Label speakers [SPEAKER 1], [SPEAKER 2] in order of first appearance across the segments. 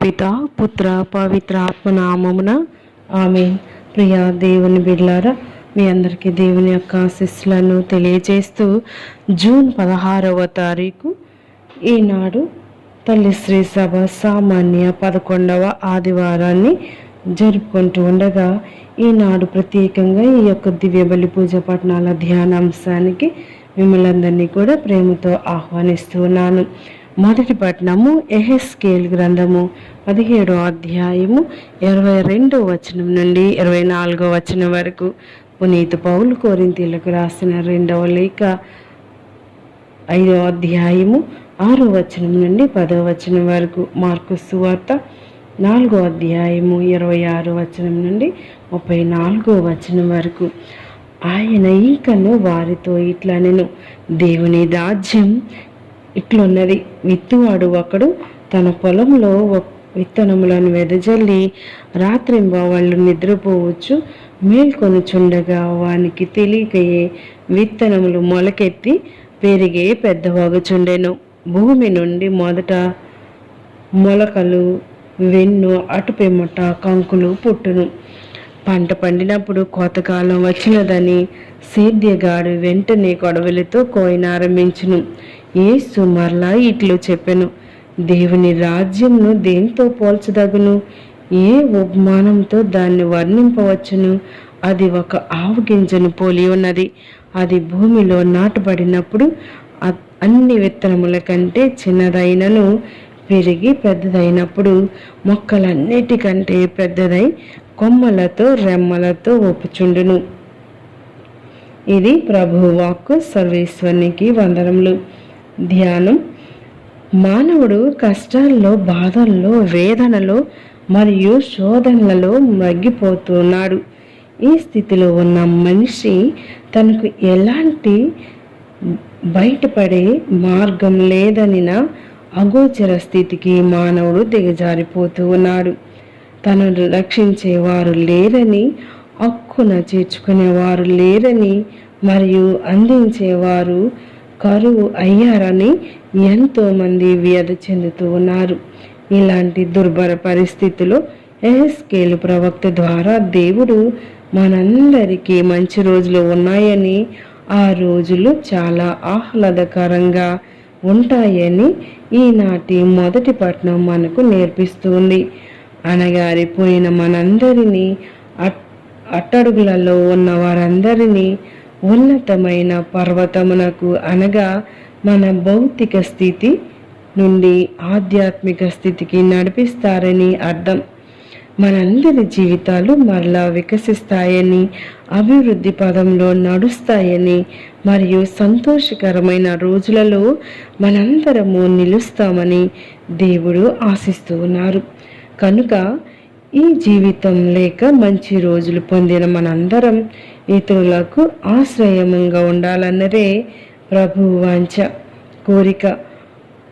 [SPEAKER 1] పిత పుత్ర పవిత్ర ఆత్మనామమున ఆమె ప్రియ దేవుని బిడ్లారా మీ అందరికీ దేవుని యొక్క ఆశీస్సులను తెలియజేస్తూ జూన్ పదహారవ తారీఖు ఈనాడు తల్లి శ్రీ సభ సామాన్య పదకొండవ ఆదివారాన్ని జరుపుకుంటూ ఉండగా ఈనాడు ప్రత్యేకంగా ఈ యొక్క దివ్య బలి పూజ పట్టణాల ధ్యానాంశానికి మిమ్మల్ని అందరినీ కూడా ప్రేమతో ఆహ్వానిస్తున్నాను మొదటి పట్టణము ఎహెస్కేల్ గ్రంథము పదిహేడో అధ్యాయము ఇరవై రెండో వచనం నుండి ఇరవై నాలుగో వచనం వరకు. పునీత పౌలు కోరింతీలకు రాసిన రెండవ లేఖ ఐదో అధ్యాయము ఆరో వచనం నుండి పదో వచనం వరకు. మార్కు సువార్త నాలుగో అధ్యాయము ఇరవై ఆరో వచనం నుండి ముప్పై నాలుగో వచనం వరకు. ఆయన ఈకను వారితో ఇట్లా నేను దేవుని రాజ్యం ఇట్లున్నది. విత్తువాడు ఒకడు తన పొలంలో విత్తనములను వెదజల్లి రాత్రింబ వాళ్ళు నిద్రపోవచ్చు మేల్కొనుచుండగా వానికి తెలియకయే విత్తనములు మొలకెత్తి పెరిగే పెద్దవాగుచుండెను. భూమి నుండి మొదట మొలకలు వెన్ను అటుపెమ్మట కంకులు పుట్టును. పంట పండినప్పుడు కోతకాలం వచ్చినదని సేద్యగాడు వెంటనే కొడవలితో కోయినారంభించును. ఏసు మరలా ఇట్లు చెప్పెను దేవుని రాజ్యంను దేంతో పోల్చదగును? ఏ ఉపమానంతో దాన్ని వర్ణింపవచ్చును? అది ఒక ఆవు గింజను పోలి ఉన్నది. అది భూమిలో నాటబడినప్పుడు అన్ని విత్తనముల కంటే చిన్నదైనను పెరిగి పెద్దదైనప్పుడు మొక్కలన్నిటికంటే పెద్దదై కొమ్మలతో రెమ్మలతో ఒప్పుచుండును. ఇది ప్రభు వాక్కు సర్వేశ్వరునికి వందనములు. ధ్యానం. మానవుడు కష్టాల్లో బాధల్లో వేదనలో మరియు శోధనలలో మగ్గిపోతున్నాడు. ఈ స్థితిలో ఉన్న మనిషి తనకు ఎలాంటి బయటపడే మార్గం లేదనిన అగోచర స్థితికి మానవుడు దిగజారిపోతూ ఉన్నాడు. తనను రక్షించేవారు లేరని హక్కున చేర్చుకునేవారు లేరని మరియు అందించేవారు కరువు అయ్యారని ఎంతోమంది వ్యధ చెందుతూ ఉన్నారు. ఇలాంటి దుర్భర పరిస్థితిలో ఎహెస్కేలు ప్రవక్త ద్వారా దేవుడు మనందరికీ మంచి రోజులు ఉన్నాయని ఆ రోజులు చాలా ఆహ్లాదకరంగా ఉంటాయని ఈనాటి మొదటి పట్నం మనకు నేర్పిస్తుంది. అనగారిపోయిన మనందరినీ అట్ అట్టడుగులలో ఉన్న వారందరినీ ఉన్నతమైన పర్వతమునకు అనగా మన భౌతిక స్థితి నుండి ఆధ్యాత్మిక స్థితికి నడిపిస్తారని అర్థం. మనందరి జీవితాలు మరలా వికసిస్తాయని అభివృద్ధి పదంలో నడుస్తాయని మరియు సంతోషకరమైన రోజులలో మనందరము నిలుస్తామని దేవుడు ఆశిస్తూ ఉన్నారు. కనుక ఈ జీవితం లేక మంచి రోజులు పొందిన మనందరం ఇతరులకు ఆశ్రయముగా ఉండాలన్నదే ప్రభు వాంఛ కోరిక.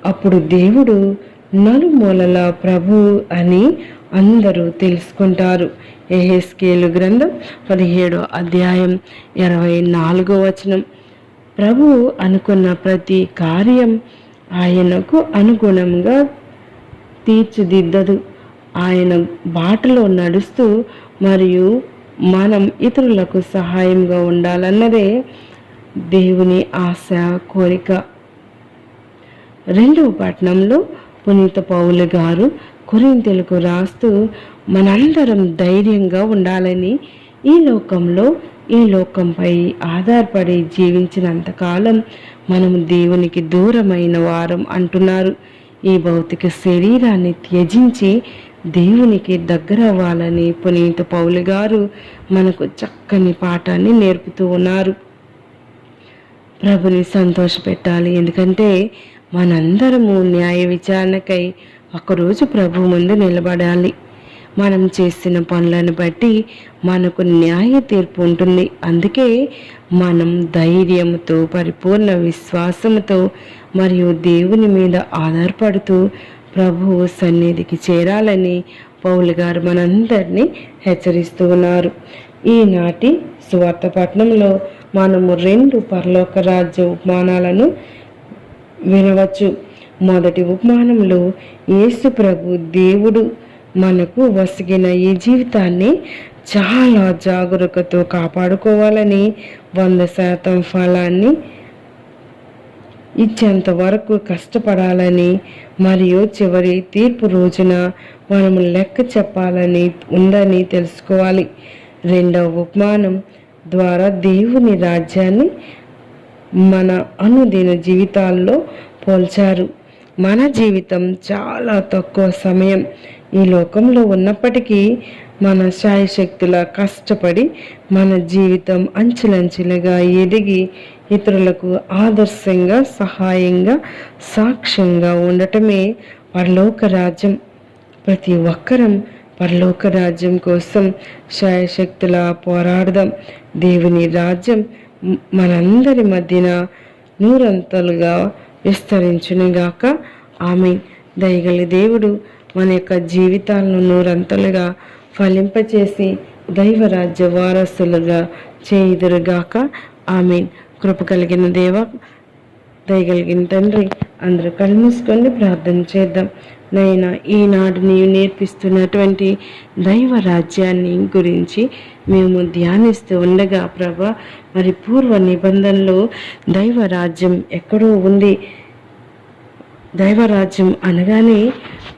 [SPEAKER 1] అప్పుడు దేవుడు నలుమూలల ప్రభు అని అందరూ తెలుసుకుంటారు. ఎహెస్కేలు గ్రంథం పదిహేడో అధ్యాయం ఇరవై నాలుగో వచనం. ప్రభు అనుకున్న ప్రతి కార్యం ఆయనకు అనుగుణంగా తీర్చిదిద్దదు. ఆయన బాటలో నడుస్తూ మరియు మనం ఇతరులకు సహాయంగా ఉండాలన్నదే దేవుని ఆశ కోరిక. రెండవ పట్టణంలో పునీత పౌలు గారు కొరింతెలకు రాస్తూ మనందరం ధైర్యంగా ఉండాలని ఈ లోకంలో ఈ లోకంపై ఆధారపడి జీవించినంతకాలం మనం దేవునికి దూరమైన వారం అంటున్నారు. ఈ భౌతిక శరీరాన్ని త్యజించి దేవునికి దగ్గర అవ్వాలని పునీత పౌలు గారు మనకు చక్కని పాఠాన్ని నేర్పుతూ ఉన్నారు. ప్రభుని సంతోషపెట్టాలి. ఎందుకంటే మనందరము న్యాయ విచారణకై ఒకరోజు ప్రభు ముందు నిలబడాలి. మనం చేసిన పనులను బట్టి మనకు న్యాయ తీర్పు ఉంటుంది. అందుకే మనం ధైర్యంతో పరిపూర్ణ విశ్వాసంతో మరియు దేవుని మీద ఆధారపడుతూ ప్రభువు సన్నిధికి చేరాలని పౌలు గారు మనందరినీ హెచ్చరిస్తూ ఉన్నారు. ఈనాటి సువార్తపట్నంలో మనము రెండు పరలోక రాజ్య ఉపమానాలను వినవచ్చు. మొదటి ఉపమానంలో యేసు ప్రభు దేవుడు మనకు వసిగిన ఈ జీవితాన్ని చాలా జాగరూకతో కాపాడుకోవాలని వంద శాతం ఫలాన్ని ఇచ్చేంత వరకు కష్టపడాలని మరియు చివరి తీర్పు రోజున మనము లెక్క చెప్పాలని ఉందని తెలుసుకోవాలి. రెండవ ఉపమానం ద్వారా దేవుని రాజ్యాన్ని మన అనుదిన జీవితాల్లో పోల్చారు. మన జీవితం చాలా తక్కువ సమయం ఈ లోకంలో ఉన్నప్పటికీ మన శాయశక్తుల కష్టపడి మన జీవితం అంచెలంచెలుగా ఎదిగి ఇతరులకు ఆదర్శంగా సహాయంగా సాక్ష్యంగా ఉండటమే పరలోక రాజ్యం. ప్రతి ఒక్కరం పరలోక రాజ్యం కోసం శాయశక్తుల పోరాడదాం. దేవుని రాజ్యం మనందరి మధ్యన నూరంతలుగా విస్తరించునుగాక. ఆమె దయగలి దేవుడు మన యొక్క జీవితాలను నూరంతలుగా ఫలింపచేసి దైవరాజ్య వారసులుగా చేయుదురుగాక. ఆమె కృప కలిగిన దేవ దయగలిగిన తండ్రి అందరూ కళ్ళు మూసుకొని ప్రార్థన చేద్దాం. నైనా ఈనాడు నీవు నేర్పిస్తున్నటువంటి దైవ రాజ్యాన్ని గురించి మేము ధ్యానిస్తూ ఉండగా ప్రభ మరి పూర్వ నిబంధనలో దైవ రాజ్యం ఎక్కడో ఉంది. దైవరాజ్యం అనగానే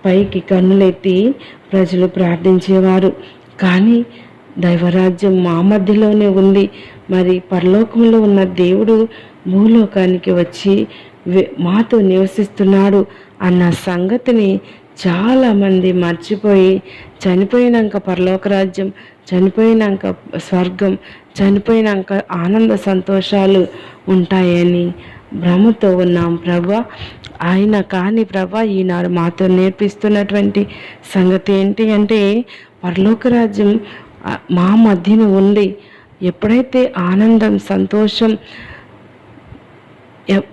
[SPEAKER 1] పైకి కన్నులెత్తి ప్రజలు ప్రార్థించేవారు. కానీ దైవరాజ్యం మా మధ్యలోనే ఉంది. మరి పరలోకంలో ఉన్న దేవుడు భూలోకానికి వచ్చి మాతో నివసిస్తున్నాడు అన్న సంగతిని చాలామంది మర్చిపోయి చనిపోయినాక పరలోకరాజ్యం చనిపోయినాక స్వర్గం చనిపోయినాక ఆనంద సంతోషాలు ఉంటాయని భ్రమతో ఉన్నాం ప్రభా. ఆయన కానీ ప్రభా ఈనాడు మాతో నేర్పిస్తున్నటువంటి సంగతి ఏంటి అంటే పరలోకరాజ్యం మా మధ్యన ఉండి ఎప్పుడైతే ఆనందం సంతోషం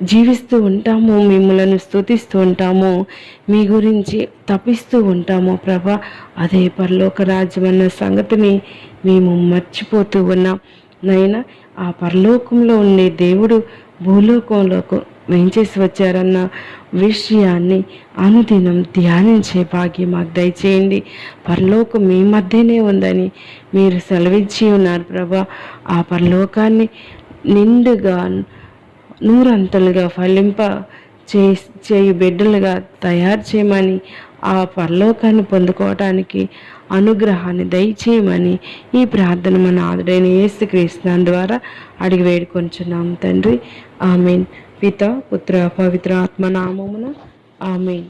[SPEAKER 1] జీవిస్తూ ఉంటాము మిమ్మలను స్థుతిస్తూ ఉంటాము మీ గురించి తపిస్తూ ఉంటాము ప్రభ. అదే పరలోక రాజ్యం అన్న సంగతిని మేము మర్చిపోతూ ఉన్నాం. నైనా ఆ పరలోకంలో ఉండే దేవుడు భూలోకంలోకి వేయించేసి వచ్చారన్న విషయాన్ని అనుదినం ధ్యానించే భాగ్యం మాకు దయచేయండి. పరలోకం మీ మధ్యనే ఉందని మీరు సెలవిచ్చి ఉన్నారు ప్రభా. ఆ పరలోకాన్ని నిండుగా నూరంతలుగా ఫలింప చే చేయు బిడ్డలుగా తయారు చేయమని ఆ పరలోకాన్ని పొందుకోవటానికి అనుగ్రహాన్ని దయచేయమని ఈ ప్రార్థన మన ఆదుడైన యేసుక్రీస్తునాం ద్వారా అడిగి వేడుకొంచున్నాం తండ్రి. ఆమెన్. పిత పుత్ర పవిత్ర ఆత్మ నామమున ఆమెన్.